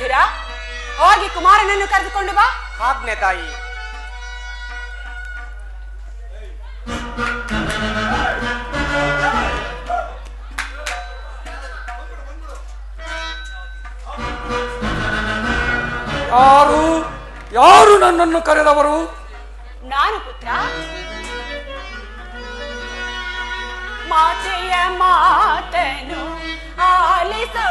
ವಿಧುರ ಹೋಗಿ ಕುಮಾರನನ್ನು ಕರೆದುಕೊಂಡು ಬಾ. ಆಜ್ಞೆ ತಾಯಿ. ಯಾರು ಯಾರು ನನ್ನನ್ನು ಕರೆದವರು? ನಾನು ಪುತ್ರ. ಮಾತೆಯ ಮಾತನು ಆಲಿಸು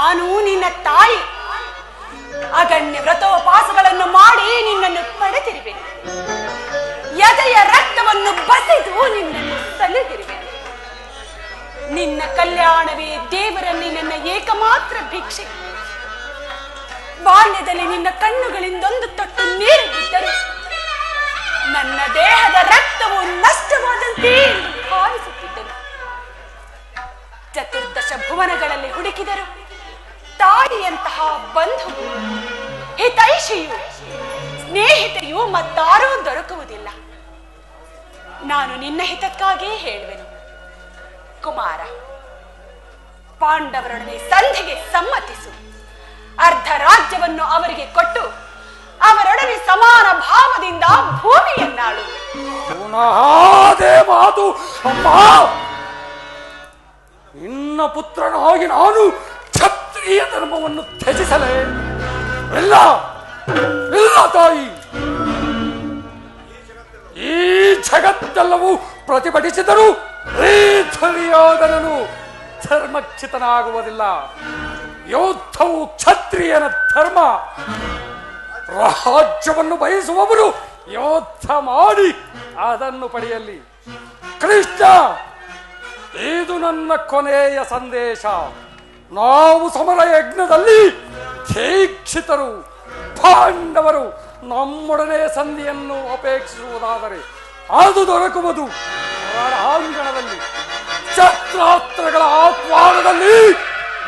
ನಾನು ನಿನ್ನ ತಾಯಿ. ಅಗಣ್ಯ ವ್ರತೋಪಾಸಗಳನ್ನು ಮಾಡಿ ನಿನ್ನನ್ನು ಪಡೆದಿರುವೆನು ಎದೆಯ ರಕ್ತವನ್ನು ಬಸಿದು ನಿನ್ನನ್ನು ಸಲುಹಿರುವೆನು ನಿನ್ನ ಕಲ್ಯಾಣವೇ ದೇವರಲ್ಲಿ ನನ್ನ ಏಕಮಾತ್ರ ಭಿಕ್ಷೆ. ಬಾಲ್ಯದಲ್ಲಿ ನಿನ್ನ ಕಣ್ಣುಗಳಿಂದೊಂದು ತೊಟ್ಟು ನೀರು ಬಿದ್ದರು ನನ್ನ ದೇಹದ ರಕ್ತವು ನಷ್ಟವಾದಂತೆ ಭಾವಿಸುತ್ತಿದ್ದರು. ಚತುರ್ದಶ ಭುವನಗಳಲ್ಲಿ ಹುಡುಕಿದರು. ತಾಯಿಯಂತಹ ಬಂಧು. ಹಿತೈಷಿಯು, ಸ್ನೇಹಿತೆಯು ಮತ್ತಾರೂ ದೊರಕುವುದಿಲ್ಲ. ನಾನು ನಿನ್ನ ಹಿತಕ್ಕಾಗಿಯೇ ಹೇಳುವೆನು. ಕುಮಾರ ಪಾಂಡವರೊಡನೆ ಸಂಧಿಗೆ ಸಮ್ಮತಿಸು. ಅರ್ಧ ರಾಜ್ಯವನ್ನು ಅವರಿಗೆ ಕೊಟ್ಟು, ಅವರೊಡನೆ ಸಮಾನ ಭಾವದಿಂದ ಭೂಮಿಯನ್ನಾಳು. ಮಾತು. ಅಮ್ಮ! ನಿನ್ನ ಪುತ್ರನಾಗಿ ನಾನು ಕ್ಷತ್ರಿಯ ಧರ್ಮವನ್ನು ತ್ಯಜಿಸಲೇ? ಇಲ್ಲ. ಇಲ್ಲ ತಾಯಿ. ಈ ಜಗತ್ತೆಲ್ಲವೂ ಪ್ರತಿಭಟಿಸಿದರೂ ಈ ಧರ್ಮಚ್ಯುತನಾಗುವುದಿಲ್ಲ. ಯೋದ್ಧವು ಕ್ಷತ್ರಿಯನ ಧರ್ಮ. ರಾಜ್ಯವನ್ನು ಬಯಸುವವರು ಯೋದ್ಧ ಮಾಡಿ ಅದನ್ನು ಪಡೆಯಲಿ. ಕೃಷ್ಣ, ಇದು ನನ್ನ ಕೊನೆಯ ಸಂದೇಶ. ನಾವು ಸಮರ ಯಜ್ಞದಲ್ಲಿ ದೀಕ್ಷಿತರು ಪಾಂಡವರು ನಮ್ಮೊಡನೆ ಸಂಧಿಯನ್ನು ಅಪೇಕ್ಷಿಸುವುದಾದರೆ ಅದು ದೊರಕುವುದು ರಣಾಂಗಣದಲ್ಲಿ ಶಸ್ತ್ರಾಸ್ತ್ರಗಳ ಆಹ್ವಾನದಲ್ಲಿ,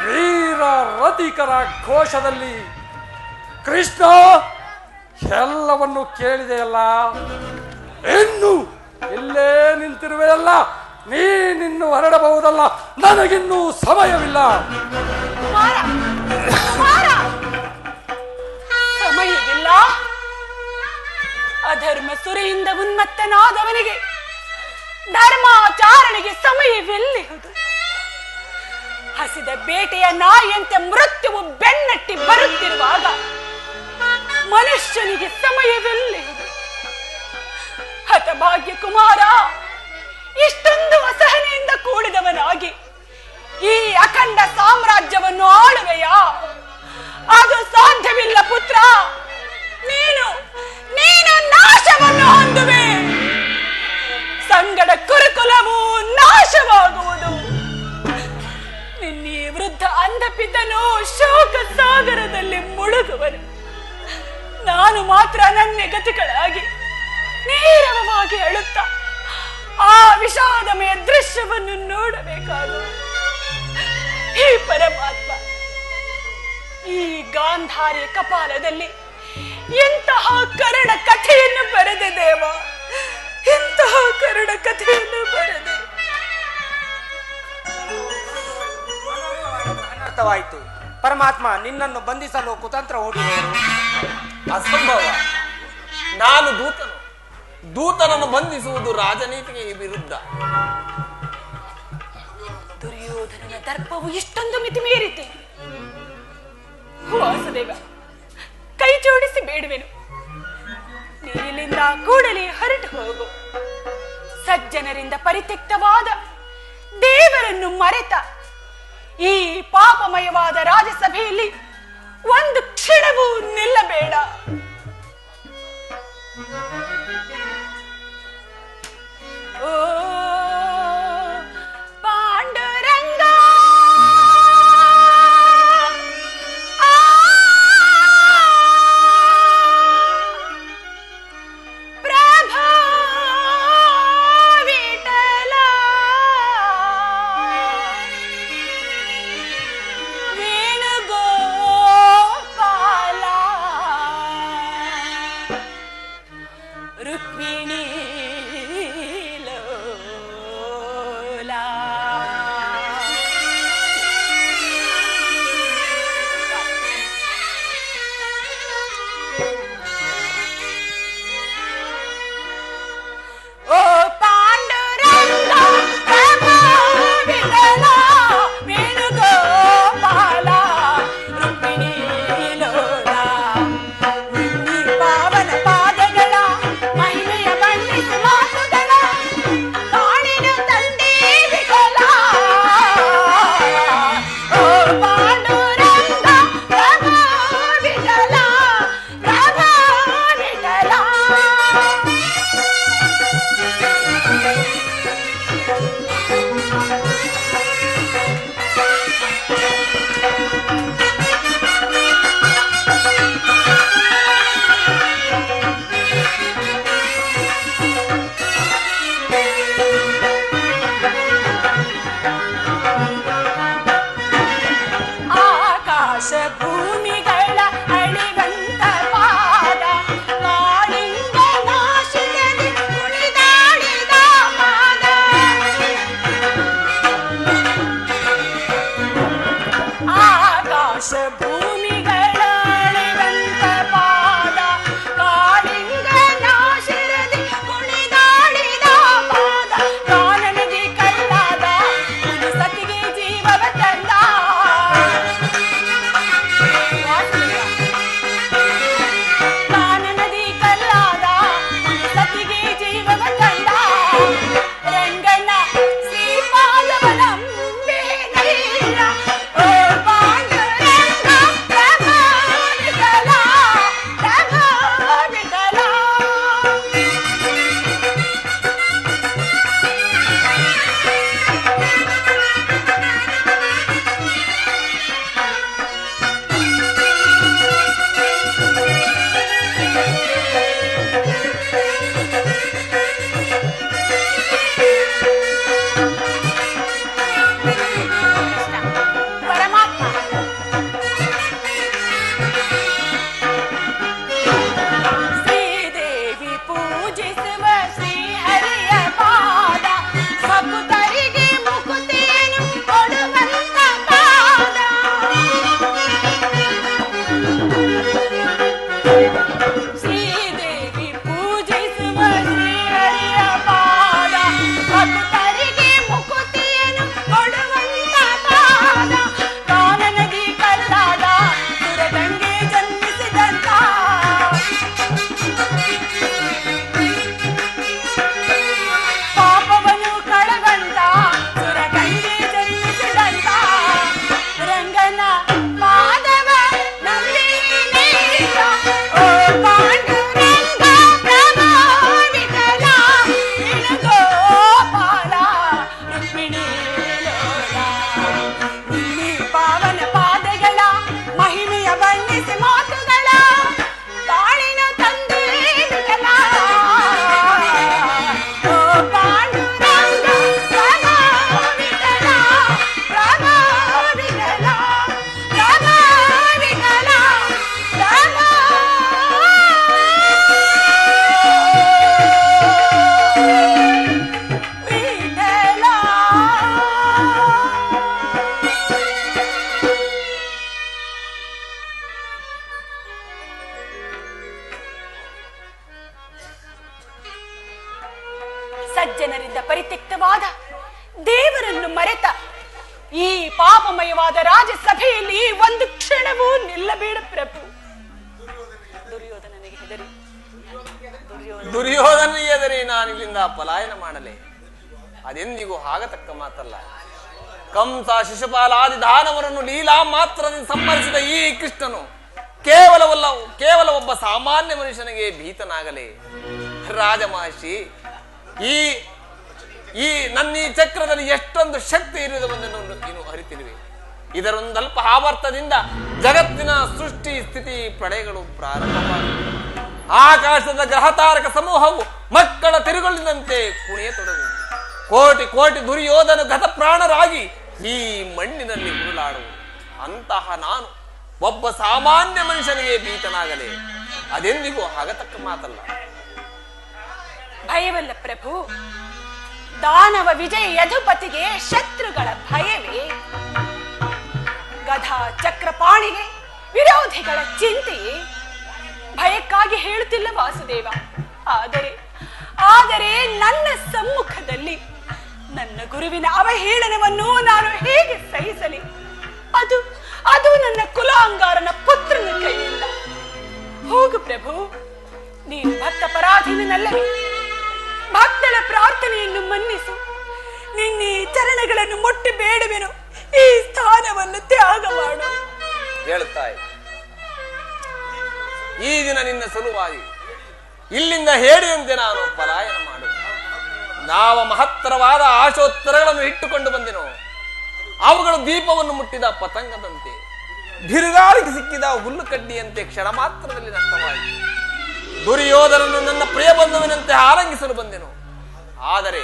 ವೀರ ರತಿಕರ ಘೋಷದಲ್ಲಿ. ಕೃಷ್ಣ, ಎಲ್ಲವನ್ನು ಕೇಳಿದೆಯಲ್ಲ? ಇನ್ನು ಇಲ್ಲೇ ನಿಂತಿರುವೆಯಲ್ಲ? ನೀನಿನ್ನು ಹೊರಡಬಹುದಲ್ಲ, ನನಗಿನ್ನೂ ಸಮಯವಿಲ್ಲ. ಸಮಯವಿಲ್ಲ? ಅಧರ್ಮ ಸುರೆಯಿಂದ ಉನ್ಮತ್ತನಾದವನಿಗೆ ಧರ್ಮಾಚಾರಣೆಗೆ ಸಮಯವೆಲ್ಲಿ ಹಸಿದ ಬೇಟೆಯ ನಾಯಿಯಂತೆ ಮೃತ್ಯುವು ಬೆನ್ನಟ್ಟಿ ಬರುತ್ತಿರುವಾಗ ಮನುಷ್ಯನಿಗೆ ಸಮಯವೆಲ್ಲಿ ಹತಭಾಗ್ಯ ಕುಮಾರ ಇಷ್ಟೊಂದು ಕೂಡಿದವನಾಗಿ ಈ ಅಖಂಡ ಸಾಮ್ರಾಜ್ಯವನ್ನು ಆಳುವೆಯಾ? ಅದು ಸಾಧ್ಯವಿಲ್ಲ ಪುತ್ರ. ನೀನು ನೀನು ನಾಶವನ್ನು ಹೊಂದುವೆ. ಸಂಗಡ ಕುರುಕುಲವು ನಾಶವಾಗುವುದು. ನಿನ್ನೀ ವೃದ್ಧ ಅಂಧಪಿತನು ಶೋಕ ಸಾಗರದಲ್ಲಿ ಮುಳುಗುವನು. ನಾನು ಮಾತ್ರ ನನ್ನ ಗತಿಗಳಾಗಿ ನೇರವಾಗಿ ಅಳುತ್ತಾ ಆ ವಿಷಾದಮಯ ದೃಶ್ಯವನ್ನು ನೋಡಬೇಕಾದ ಈ ಪರಮಾತ್ಮ ಈ ಗಾಂಧಾರಿ ಕಪಾಲದಲ್ಲಿ ಎಂತಹ ಕರಣ ಕಥೆಯನ್ನು ಬರೆದೆ ದೇವ. ಎಂತಹ ಕರಡ ಕಥೆಯನ್ನು ಬರೆದೆ. ಅರ್ಥವಾಯಿತು ಪರಮಾತ್ಮ ನಿನ್ನನ್ನು ಬಂಧಿಸಲು ಕುತಂತ್ರ ಹೋಗಿದೆ ಅಸಂಭವ. ನಾನು ದೂತನು ದೂತನನ್ನು ಬಂಧಿಸುವುದು ರಾಜನೀತಿಗೆ ವಿರುದ್ಧ. ದುರ್ಯೋಧನನ ದರ್ಪವು ಇಷ್ಟೊಂದು ಮಿತಿ ಮೀರಿತೆ ವಾಸುದೇವ, ಕೈ ಜೋಡಿಸಿ ಬೇಡುವೆನು. ನೀರಿನಿಂದ ಕೂಡಲೇ ಹೊರಟು ಹೋಗು. ಸಜ್ಜನರಿಂದ ಪರಿತ್ಯಕ್ತವಾದ ದೇವರನ್ನು ಮರೆತ ಈ ಪಾಪಮಯವಾದ ರಾಜಸಭೆಯಲ್ಲಿ ಒಂದು ಕ್ಷಣವೂ ನಿಲ್ಲಬೇಡ. oh. said. ದುರ್ಯೋಧನ ಎದರಿ ನಾನು ಇಲ್ಲಿಂದ ಪಲಾಯನ ಮಾಡಲೇ. ಅದೆಂದಿಗೂ ಆಗತಕ್ಕ ಮಾತಲ್ಲ. ಕಂಸ ಶಿಶುಪಾಲಾದಿ ದಾನವರನ್ನು ಲೀಲಾ ಮಾತ್ರದಿಂದ ಸಂಬಂಧಿಸಿದ ಈ ಕೃಷ್ಣನು ಕೇವಲವಲ್ಲ, ಕೇವಲ ಒಬ್ಬ ಸಾಮಾನ್ಯ ಮನುಷ್ಯನಿಗೆ ಭೀತನಾಗಲೇ. ರಾಜಮಹರ್ಷಿ, ಈ ಈ ನನ್ನ ಈ ಚಕ್ರದಲ್ಲಿ ಎಷ್ಟೊಂದು ಶಕ್ತಿ ಇರುವುದನ್ನು ನೀನು ಅರಿತಿರುವೆ. ಇದರೊಂದಲ್ಪ ಆವರ್ತದಿಂದ ಜಗತ್ತಿನ ಸೃಷ್ಟಿ ಸ್ಥಿತಿ ಪ್ರಳಯಗಳು ಪ್ರಾರಂಭವಾಗಿವೆ ಆಕಾಶದ ಗ್ರಹತಾರಕ ಸಮೂಹವು ಮಕ್ಕಳ ತಿರುಗಲಿನಂತೆ ಕುಣಿಯ ತೊಡಗು ಕೋಟಿ ಕೋಟಿ ದುರ್ಯೋಧನ ಗತಪ್ರಾಣರಾಗಿ ಈ ಮಣ್ಣಿನಲ್ಲಿ ಉರುಳಾಡುವು ಅಂತಹ ನಾನು ಒಬ್ಬ ಸಾಮಾನ್ಯ ಮನುಷ್ಯನಿಗೆ ಭೀತನಾಗಲೇ ಅದೆಂದಿಗೂ ಆಗತಕ್ಕ ಮಾತಲ್ಲ. ಭಯವಲ್ಲ ಪ್ರಭು, ದಾನವ ವಿಜಯ ಯದುಪತಿಗೆ ಶತ್ರುಗಳ ಭಯವೇ? ಗಧಾ ಚಕ್ರಪಾಣಿಗೆ ವಿರೋಧಿಗಳ ಚಿಂತೆಯೇ? ಭಯಕ್ಕಾಗಿ ಹೇಳುತ್ತಿಲ್ಲ ವಾಸುದೇವ. ಆದರೆ ಆದರೆ ನನ್ನ ಸಮ್ಮುಖದಲ್ಲಿ ನನ್ನ ಗುರುವಿನ ಅವಹೇಳನವನ್ನು ನಾನು ಹೇಗೆ ಸಹಿಸಲಿ? ಅದು ಅದು ನನ್ನ ಕುಲಾಂಗಾರನ ಪುತ್ರನ ಕೈಯಿಂದ. ಹೋಗು ಪ್ರಭು, ನೀನು ಭಕ್ತ ಪರಾಧೀನಲ್ಲವೇ ಭಕ್ತಳ ಪ್ರಾರ್ಥನೆಯನ್ನು ಮನ್ನಿಸು. ನಿನ್ನೆ ಚರಣಗಳನ್ನು ಮುಟ್ಟಿ ಬೇಡುವೆನು. ಈ ಸ್ಥಾನವನ್ನು ತ್ಯಾಗ ಮಾಡು. ಹೇಳುತ್ತಾಯಿ ಈ ದಿನ ನಿನ್ನ ಸಲುವಾಗಿ ಇಲ್ಲಿಂದ ಹೇಳಿದಂತೆ ನಾನು ಪಲಾಯನ ಮಾಡು ನಾವ ಮಹತ್ತರವಾದ ಆಶೋತ್ತರಗಳನ್ನು ಇಟ್ಟುಕೊಂಡು ಬಂದೆನು. ಅವುಗಳು ದೀಪವನ್ನು ಮುಟ್ಟಿದ ಪತಂಗದಂತೆ, ಬಿರುಗಾಳಿಗೆ ಸಿಕ್ಕಿದ ಹುಲ್ಲು ಕಡ್ಡಿಯಂತೆ ಕ್ಷಣ ಮಾತ್ರದಲ್ಲಿ ನಷ್ಟವಾಯಿತು. ದುರ್ಯೋಧನನ್ನು ನನ್ನ ಪ್ರಿಯ ಬಂಧುವಿನಂತೆ ಆರಂಗಿಸಲು ಬಂದೆನು. ಆದರೆ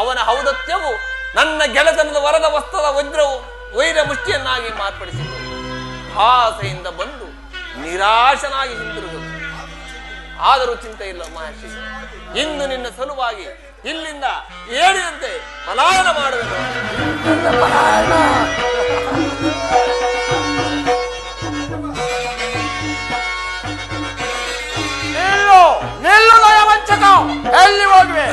ಅವನ ಹೌದತ್ಯವು ನನ್ನ ಗೆಳೆತನದ ವರದ ವಸ್ತ್ರದ ವಜ್ರವು ವೈರ ಮುಷ್ಟಿಯನ್ನಾಗಿ ಮಾರ್ಪಡಿಸಿತು. ಆಸೆಯಿಂದ ಬಂದು ನಿರಾಶನಾಗಿ ಹಿಂದಿರುಗದು ಆದರೂ ಚಿಂತೆ ಇಲ್ಲ ಮಹರ್ಷಿ. ಇಂದು ನಿನ್ನ ಸಲುವಾಗಿ ಇಲ್ಲಿಂದ ಹೇಳಿದಂತೆ ಪಲಾಯನ ಮಾಡುವೆನು. ನಿಲ್ಲು ನಿಲ್ಲು ನಯವಂಚಕ ಎಲ್ಲಿ ಹೋಗ್ವೆ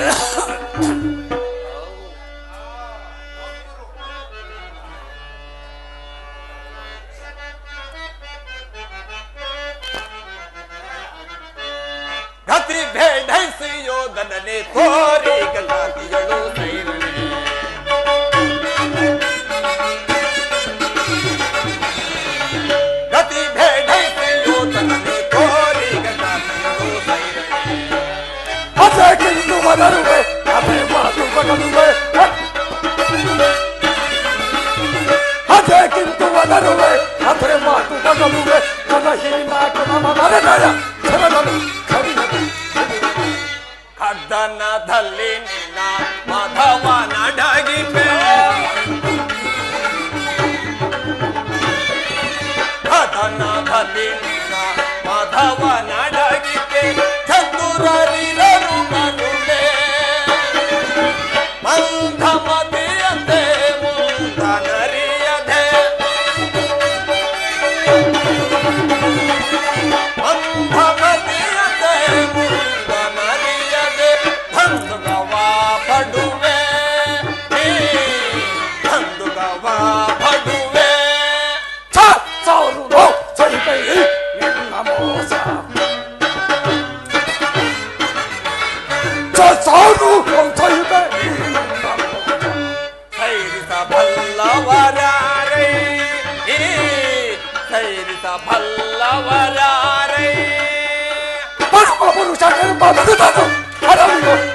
ಕದನದಲ್ಲಿ ನಿನ್ನ ಮಧವ تسعدكم طيبا خير تبلى وراري خير تبلى وراري بابا بابا شاكر بابا بابا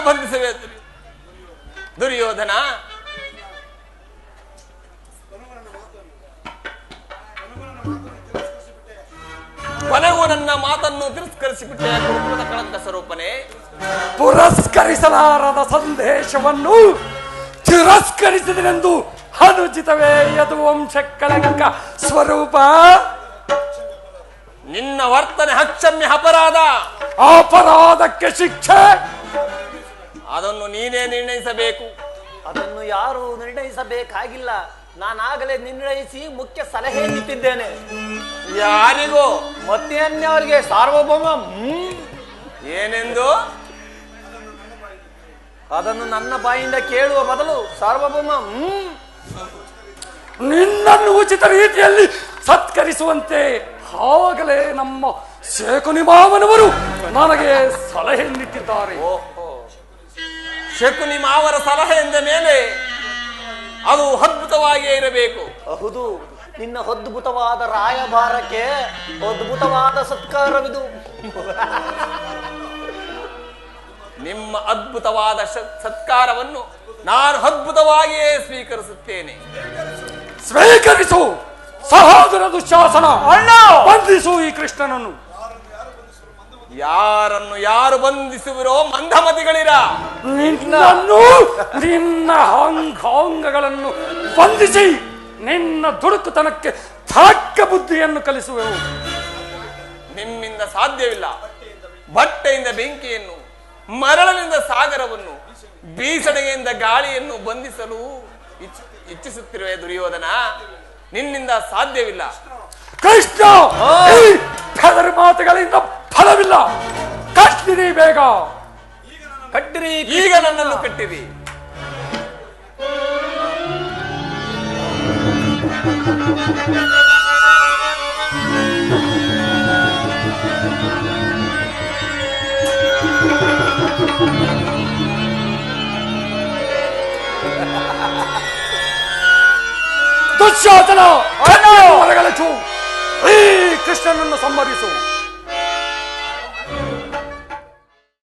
ನನ್ನನ್ನು ಬಂಧಿಸಬೇಕು ದುರ್ಯೋಧನ. ಕೊನೆಗೂ ನನ್ನ ಮಾತನ್ನು ತಿರಸ್ಕರಿಸಿಬಿಟ್ಟೆ ಕಳಂಕ ಸ್ವರೂಪನೆ? ಪುರಸ್ಕರಿಸಲಾರದ ಸಂದೇಶವನ್ನು ತಿರಸ್ಕರಿಸಿದನೆಂದು ಅನುಚಿತವೇ ಯದು ವಂಶ ಕಳಂಕ ಸ್ವರೂಪ. ನಿನ್ನ ವರ್ತನೆ ಅಕ್ಷಮ್ಯ ಅಪರಾಧ. ಅಪರಾಧಕ್ಕೆ ಶಿಕ್ಷೆ. ಅದನ್ನು ನೀನೇ ನಿರ್ಣಯಿಸಬೇಕು. ಅದನ್ನು ಯಾರು ನಿರ್ಣಯಿಸಬೇಕಾಗಿಲ್ಲ. ನಾನಾಗಲೇ ನಿರ್ಣಯಿಸಿ ಮುಖ್ಯ ಸಲಹೆ ನೀಡಿದ್ದೇನೆ. ಯಾರಿಗೂ? ಮತ್ತೆ ಅನ್ಯವರಿಗೆ ಸಾರ್ವಭೌಮ ಏನೆಂದು? ಅದನ್ನು ನನ್ನ ಬಾಯಿಂದ ಕೇಳುವ ಬದಲು ಸಾರ್ವಭೌಮ ನಿನ್ನನ್ನು ಉಚಿತ ರೀತಿಯಲ್ಲಿ ಸತ್ಕರಿಸುವಂತೆ ಆವಾಗಲೇ ನಮ್ಮ ಶೇಖನಿ ಮಾವನವರು ನನಗೆ ಸಲಹೆ ನೀಡಿದ್ದಾರೆ. ಶಕುನಿ ಮಾವರ ಸಲಹೆ ಎಂದ ಮೇಲೆ ಅದು ಅದ್ಭುತವಾಗಿಯೇ ಇರಬೇಕು. ಹೌದು. ನಿನ್ನ ಅದ್ಭುತವಾದ ರಾಯಭಾರಕ್ಕೆ ಅದ್ಭುತವಾದ ಸತ್ಕಾರವಿದು. ನಿಮ್ಮ ಅದ್ಭುತವಾದ ಸತ್ಕಾರವನ್ನು ನಾನು ಅದ್ಭುತವಾಗಿಯೇ ಸ್ವೀಕರಿಸುತ್ತೇನೆ. ಸ್ವೀಕರಿಸು. ಸಹೋದರ ದುಶಾಸನ ಬಂಧಿಸು ಈ ಕೃಷ್ಣನನ್ನು. ಯಾರನ್ನು ಯಾರು ಬಂಧಿಸುವಿರೋ ಮಂದಮತಿಗಳಿರ? ನಿನ್ನನ್ನು ನಿನ್ನ ಅಂಗಾಂಗಗಳನ್ನು ಬಂಧಿಸಿ ನಿನ್ನ ದುಡುಕುತನಕ್ಕೆ ತಾಕ ಬುದ್ಧಿಯನ್ನು ಕಲಿಸುವೆವು. ನಿಮ್ಮಿಂದ ಸಾಧ್ಯವಿಲ್ಲ. ಬಟ್ಟೆಯಿಂದ ಬೆಂಕಿಯನ್ನು ಮರಳಿನಿಂದ ಸಾಗರವನ್ನು ಬೀಸಣಿಗೆಯಿಂದ ಗಾಳಿಯನ್ನು ಬಂಧಿಸಲು ಇಚ್- ಇಚ್ಛಿಸುತ್ತಿರುವೆ ದುರ್ಯೋಧನ. ನಿನ್ನಿಂದ ಸಾಧ್ಯವಿಲ್ಲ. ಕೃಷ್ಣ ಮಾತುಗಳಿಂದ ಫಲವಿಲ್ಲ ಕಟ್ಟಿರಿ ಬೇಗ. ಕಟ್ಟಿರಿ ಈಗ ನನ್ನನ್ನು ಕಟ್ಟಿರಿ. ದುಶ್ಯಾಸನ ಹೊರಗಲಚು ಈ ಕೃಷ್ಣನನ್ನು ಸಂಹರಿಸು.